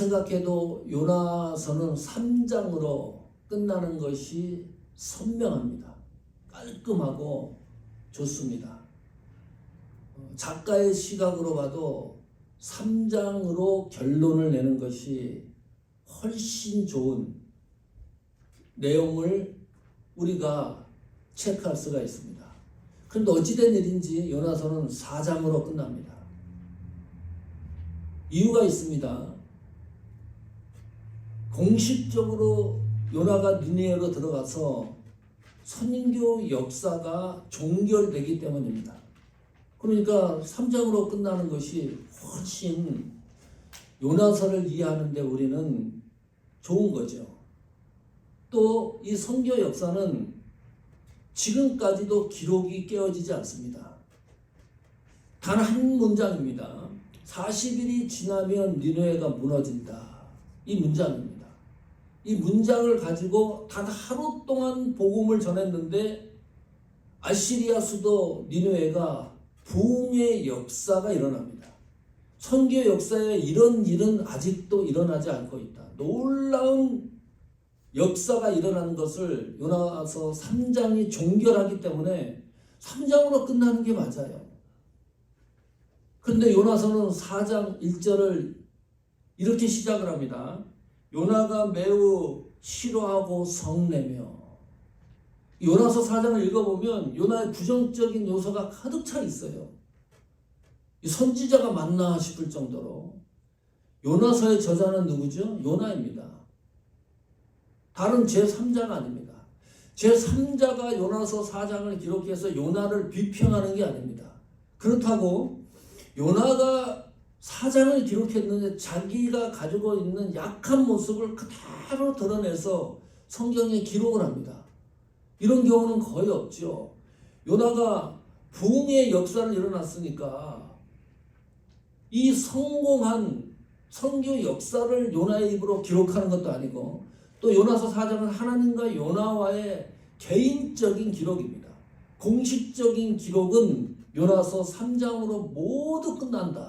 생각해도 요나서는 3장으로 끝나는 것이 선명합니다. 깔끔하고 좋습니다. 어, 작가의 시각으로 봐도 3장으로 결론을 내는 것이 훨씬 좋은 내용을 우리가 체크할 수가 있습니다. 그런데 어찌된 일인지 요나서는 4장으로 끝납니다. 이유가 있습니다. 공식적으로 요나가 니네로 들어가서 선교 역사가 종결되기 때문입니다. 그러니까 3장으로 끝나는 것이 훨씬 요나서를 이해하는데 우리는 좋은 거죠. 또 이 선교 역사는 지금까지도 기록이 깨어지지 않습니다. 단 한 문장입니다. 40일이 지나면 니누에가 무너진다. 이 문장입니다. 이 문장을 가지고 단 하루 동안 복음을 전했는데 아시리아 수도 니누에가 부흥의 역사가 일어납니다. 선교 역사에 이런 일은 아직도 일어나지 않고 있다. 놀라운 역사가 일어나는 것을 요나서 3장이 종결하기 때문에 3장으로 끝나는 게 맞아요. 그런데 요나서는 4장 1절을 이렇게 시작을 합니다. 요나가 매우 싫어하고 성내며 요나서 4장을 읽어보면 요나의 부정적인 요소가 가득 차 있어요. 이 선지자가 맞나 싶을 정도로 요나서의 저자는 누구죠? 요나입니다. 다른 제3자가 아닙니다. 제3자가 요나서 4장을 기록해서 요나를 비평하는 게 아닙니다. 그렇다고 요나가 사장을 기록했는데 자기가 가지고 있는 약한 모습을 그대로 드러내서 성경에 기록을 합니다. 이런 경우는 거의 없죠. 요나가 부흥의 역사를 일어났으니까 이 성공한 선교 역사를 요나의 입으로 기록하는 것도 아니고 또 요나서 사장은 하나님과 요나와의 개인적인 기록입니다. 공식적인 기록은 요나서 3장으로 모두 끝난다.